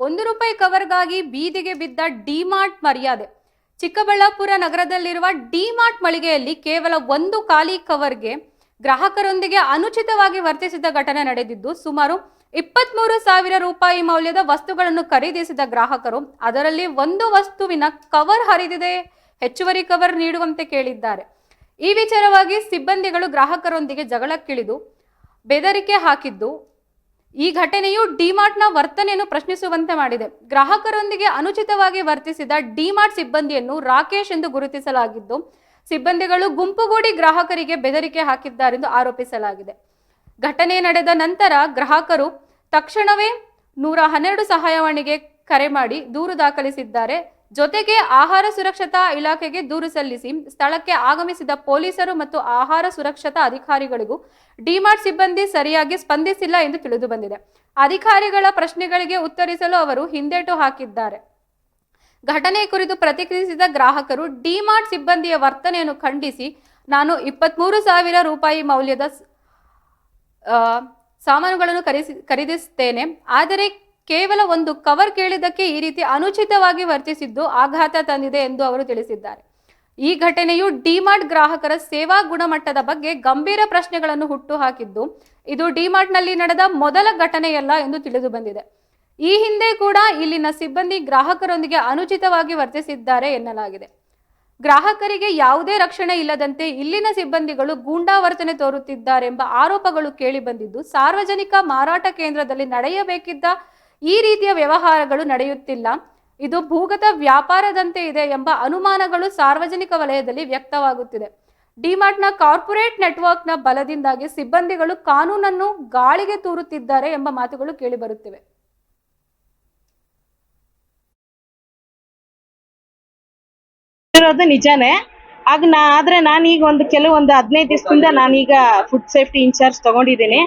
ಒಂದು ರೂಪಾಯಿ ಕವರ್ಗಾಗಿ ಬೀದಿಗೆ ಬಿದ್ದ ಡಿಮಾರ್ಟ್ ಮರ್ಯಾದೆ. ಚಿಕ್ಕಬಳ್ಳಾಪುರ ನಗರದಲ್ಲಿರುವ ಡಿಮಾರ್ಟ್ ಮಳಿಗೆಯಲ್ಲಿ ಕೇವಲ ಒಂದು ಖಾಲಿ ಕವರ್ಗೆ ಗ್ರಾಹಕರೊಂದಿಗೆ ಅನುಚಿತವಾಗಿ ವರ್ತಿಸಿದ ಘಟನೆ ನಡೆದಿದ್ದು, ಸುಮಾರು ಇಪ್ಪತ್ಮೂರು ಸಾವಿರ ರೂಪಾಯಿ ಮೌಲ್ಯದ ವಸ್ತುಗಳನ್ನು ಖರೀದಿಸಿದ ಗ್ರಾಹಕರು, ಅದರಲ್ಲಿ ಒಂದು ವಸ್ತುವಿನ ಕವರ್ ಹರಿದಿದೆ, ಹೆಚ್ಚುವರಿ ಕವರ್ ನೀಡುವಂತೆ ಕೇಳಿದ್ದಾರೆ. ಈ ವಿಚಾರವಾಗಿ ಸಿಬ್ಬಂದಿಗಳು ಗ್ರಾಹಕರೊಂದಿಗೆ ಜಗಳಕ್ಕಿಳಿದು, ಬೆದರಿಕೆ ಹಾಕಿದ್ದು ಈ ಘಟನೆಯು ಡಿಮಾರ್ಟ್ನ ವರ್ತನೆಯನ್ನು ಪ್ರಶ್ನಿಸುವಂತೆ ಮಾಡಿದೆ. ಗ್ರಾಹಕರೊಂದಿಗೆ ಅನುಚಿತವಾಗಿ ವರ್ತಿಸಿದ ಡಿಮಾರ್ಟ್ ಸಿಬ್ಬಂದಿಯನ್ನು ರಾಕೇಶ್ ಎಂದು ಗುರುತಿಸಲಾಗಿದ್ದು, ಸಿಬ್ಬಂದಿಗಳು ಗುಂಪುಗೂಡಿ ಗ್ರಾಹಕರಿಗೆ ಬೆದರಿಕೆ ಹಾಕಿದ್ದಾರೆಂದು ಆರೋಪಿಸಲಾಗಿದೆ. ಘಟನೆ ನಡೆದ ನಂತರ ಗ್ರಾಹಕರು ತಕ್ಷಣವೇ ನೂರ ಹನ್ನೆರಡು ಸಹಾಯವಾಣಿಗೆ ಕರೆ ಮಾಡಿ ದೂರು ದಾಖಲಿಸಿದ್ದಾರೆ. ಜೊತೆಗೆ ಆಹಾರ ಸುರಕ್ಷತಾ ಇಲಾಖೆಗೆ ದೂರು ಸಲ್ಲಿಸಿ ಸ್ಥಳಕ್ಕೆ ಆಗಮಿಸಿದ ಪೊಲೀಸರು ಮತ್ತು ಆಹಾರ ಸುರಕ್ಷತಾ ಅಧಿಕಾರಿಗಳಿಗೂ ಡಿಮಾರ್ಟ್ ಸಿಬ್ಬಂದಿ ಸರಿಯಾಗಿ ಸ್ಪಂದಿಸಿಲ್ಲ ಎಂದು ತಿಳಿದು ಬಂದಿದೆ. ಅಧಿಕಾರಿಗಳ ಪ್ರಶ್ನೆಗಳಿಗೆ ಉತ್ತರಿಸಲು ಅವರು ಹಿಂದೇಟು ಹಾಕಿದ್ದಾರೆ. ಘಟನೆ ಕುರಿತು ಪ್ರತಿಕ್ರಿಯಿಸಿದ ಗ್ರಾಹಕರು, ಡಿಮಾರ್ಟ್ ಸಿಬ್ಬಂದಿಯ ವರ್ತನೆಯನ್ನು ಖಂಡಿಸಿ ನಾನು ಇಪ್ಪತ್ಮೂರು ಸಾವಿರ ರೂಪಾಯಿ ಮೌಲ್ಯದ ಸಾಮಾನುಗಳನ್ನು ಖರೀದಿಸುತ್ತೇನೆ ಆದರೆ ಕೇವಲ ಒಂದು ಕವರ್ ಕೇಳಿದ್ದಕ್ಕೆ ಈ ರೀತಿ ಅನುಚಿತವಾಗಿ ವರ್ತಿಸಿದ್ದು ಆಘಾತ ತಂದಿದೆ ಎಂದು ಅವರು ತಿಳಿಸಿದ್ದಾರೆ. ಈ ಘಟನೆಯು ಡಿಮಾರ್ಟ್ ಗ್ರಾಹಕರ ಸೇವಾ ಗುಣಮಟ್ಟದ ಬಗ್ಗೆ ಗಂಭೀರ ಪ್ರಶ್ನೆಗಳನ್ನು ಹುಟ್ಟುಹಾಕಿದ್ದು, ಇದು ಡಿಮಾರ್ಟ್ನಲ್ಲಿ ನಡೆದ ಮೊದಲ ಘಟನೆಯಲ್ಲ ಎಂದು ತಿಳಿದು ಬಂದಿದೆ. ಈ ಹಿಂದೆ ಕೂಡ ಇಲ್ಲಿನ ಸಿಬ್ಬಂದಿ ಗ್ರಾಹಕರೊಂದಿಗೆ ಅನುಚಿತವಾಗಿ ವರ್ತಿಸಿದ್ದಾರೆ ಎನ್ನಲಾಗಿದೆ. ಗ್ರಾಹಕರಿಗೆ ಯಾವುದೇ ರಕ್ಷಣೆ ಇಲ್ಲದಂತೆ ಇಲ್ಲಿನ ಸಿಬ್ಬಂದಿಗಳು ಗೂಂಡಾವರ್ತನೆ ತೋರುತ್ತಿದ್ದಾರೆಂಬ ಆರೋಪಗಳು ಕೇಳಿಬಂದಿದ್ದು ಸಾರ್ವಜನಿಕ ಮಾರಾಟ ಕೇಂದ್ರದಲ್ಲಿ ನಡೆಯಬೇಕಿದ್ದ ಈ ರೀತಿಯ ವ್ಯವಹಾರಗಳು ನಡೆಯುತ್ತಿಲ್ಲ. ಇದು ಭೂಗತ ವ್ಯಾಪಾರದಂತೆ ಇದೆ ಎಂಬ ಅನುಮಾನಗಳು ಸಾರ್ವಜನಿಕ ವಲಯದಲ್ಲಿ ವ್ಯಕ್ತವಾಗುತ್ತಿದೆ. ಡಿಮಾರ್ಟ್ನ ಕಾರ್ಪೊರೇಟ್ ನೆಟ್ವರ್ಕ್ನ ಬಲದಿಂದಾಗಿ ಸಿಬ್ಬಂದಿಗಳು ಕಾನೂನನ್ನು ಗಾಳಿಗೆ ತೂರುತ್ತಿದ್ದಾರೆ ಎಂಬ ಮಾತುಗಳು ಕೇಳಿಬರುತ್ತಿವೆ. ನಿಜಾನೇ. ಆಗ ನಾ ಆದ್ರೆ ನಾನೀಗ ಒಂದು ಕೆಲವೊಂದು ಹದಿನೈದು ದಿವಸದಿಂದ ನಾನೀಗ ಫುಡ್ ಸೇಫ್ಟಿ ಇನ್ಚಾರ್ಜ್ ತಗೊಂಡಿದ್ದೀನಿ.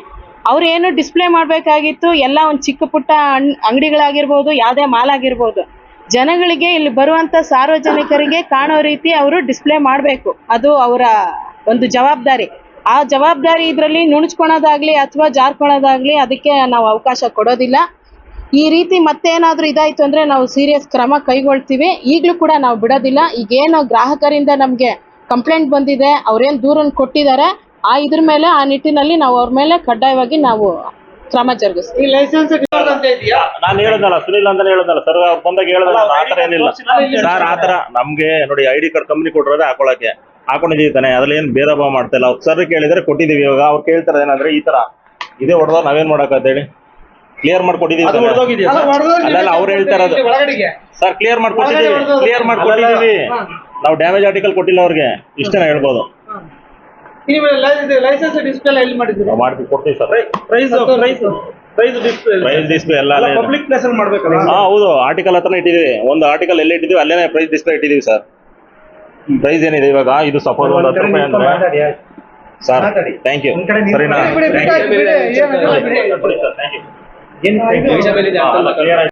ಅವ್ರು ಏನು ಡಿಸ್ಪ್ಲೇ ಮಾಡಬೇಕಾಗಿತ್ತು, ಎಲ್ಲ ಒಂದು ಚಿಕ್ಕ ಪುಟ್ಟ ಹಣ್- ಅಂಗಡಿಗಳಾಗಿರ್ಬೋದು, ಯಾವುದೇ ಮಾಲ್ ಆಗಿರ್ಬೋದು ಜನಗಳಿಗೆ ಇಲ್ಲಿ ಬರುವಂತ ಸಾರ್ವಜನಿಕರಿಗೆ ಕಾಣೋ ರೀತಿ ಅವರು ಡಿಸ್ಪ್ಲೇ ಮಾಡಬೇಕು. ಅದು ಅವರ ಒಂದು ಜವಾಬ್ದಾರಿ. ಆ ಜವಾಬ್ದಾರಿ ಇದರಲ್ಲಿ ನುಣುಚ್ಕೊಳೋದಾಗ್ಲಿ ಅಥವಾ ಜಾರ್ಕೊಳೋದಾಗ್ಲಿ ಅದಕ್ಕೆ ನಾವು ಅವಕಾಶ ಕೊಡೋದಿಲ್ಲ. ಈ ರೀತಿ ಮತ್ತೇನಾದ್ರೂ ಇದಾಯ್ತು ಅಂದ್ರೆ ನಾವು ಸೀರಿಯಸ್ ಕ್ರಮ ಕೈಗೊಳ್ತೀವಿ. ಈಗಲೂ ಕೂಡ ನಾವು ಬಿಡೋದಿಲ್ಲ. ಈಗೇನು ಗ್ರಾಹಕರಿಂದ ನಮಗೆ ಕಂಪ್ಲೇಂಟ್ ಬಂದಿದೆ, ಅವ್ರೇನು ದೂರನ್ನು ಕೊಟ್ಟಿದ್ದಾರೆ ಆ ಇದ್ರ ಮೇಲೆ ಆ ನಿಟ್ಟಿನಲ್ಲಿ ನಾವು ಅವ್ರ ಮೇಲೆ ಕಡ್ಡಾಯವಾಗಿ ನಾವು ಕ್ರಮ ಜರುಗಿಸ್ತೀವಿ ಈ ಲೈಸೆನ್ಸ್ ಅಂತ ಇದೆಯಾ? ನಾನು ಹೇಳದಲ್ಲ ಸುನಿಲ್ ಹೇಳದಲ್ಲ ಸರ್ ಅವ್ರು ಬಂದಾಗ ಹೇಳದಲ್ಲ ಆತರ ಏನಿಲ್ಲ. ಸರ್ ಆತರ ನಮ್ಗೆ ನೋಡಿ ಐ ಡಿ ಕಾರ್ಡ್ ಕಂಪ್ನಿ ಕೊಟ್ಟಿರೋದೇ ಹಾಕೊಳಕ್ಕೆ. ಹಾಕೊಂಡಿದೀವಿ ತಾನೆ ಅದ್ರಲ್ಲಿ ಏನ್ ಬೇರೆ ಭಾವ ಮಾಡ್ತಾ ಇಲ್ಲ ಅವ್ರು ಸರ್ ಕೇಳಿದ್ರೆ ಕೊಟ್ಟಿದೀವಿ ಇವಾಗ ಅವ್ರು ಕೇಳ್ತಾರೆ ಏನಂದ್ರೆ ಈ ತರ ಇದೇ ಹೊಡೆದ ನಾವೇನ್ ಮಾಡಕ್ ಹೇಳಿ? ಕ್ಲಿಯರ್ ಮಾಡ್ಕೊಟ್ಟಿದೀವಿ ಅಲ್ಲ ಅವ್ರು ಹೇಳ್ತಾ ಇರೋದು. ಸರ್ ಕ್ಲಿಯರ್ ಮಾಡ್ಕೊಟ್ಟಿದೀವಿ ಕ್ಲಿಯರ್ ಮಾಡ್ಕೊಟ್ಟಿದೀವಿ. ನಾವು ಡ್ಯಾಮೇಜ್ ಆರ್ಟಿಕಲ್ ಕೊಟ್ಟಿಲ್ಲ ಅವ್ರಿಗೆ ಇಷ್ಟನ ಹೇಳ್ಬೋದು. ನೀವು ಲೈಸೆನ್ಸ್ ಡಿಸ್ಪ್ಲೇ ಎಲ್ಲಿ ಮಾಡಿದ್ದೀರಾ? ನಾವು ಮಾಡ್ತೀವಿ ಕೊಡ್ತೀವಿ sir. Price price price display price display ಎಲ್ಲ. ಅಲ್ಲೇ ಪಬ್ಲಿಕ್ ಪ್ಲೇಸ್ ಅಲ್ಲಿ ಮಾಡ್ಬೇಕಲ್ಲ? ಹಾ ಹೌದು. ಆರ್ಟಿಕಲ್ ಹತ್ರನೇ ಇಟ್ಟಿದ್ದೀವಿ. ಒಂದು ಆರ್ಟಿಕಲ್ ಎಲ್ಲಿ ಇಟ್ಟಿದೀವಿ ಅಲ್ಲೇ ಪ್ರೈಸ್ ಡಿಸ್ಪ್ಲೇ ಇಟ್ಟಿದ್ದೀವಿ ಸರ್. ಪ್ರೈಸ್ ಏನಿದೆ ಇವಾಗ? ಇದು ಸಪೋಸ್ ಒಂದು ಹತ್ತು ರೂಪಾಯಿ ಅಂದ್ರೆ. ಸರ್ ಥ್ಯಾಂಕ್ ಯು ಸರಿನಾ. Thank you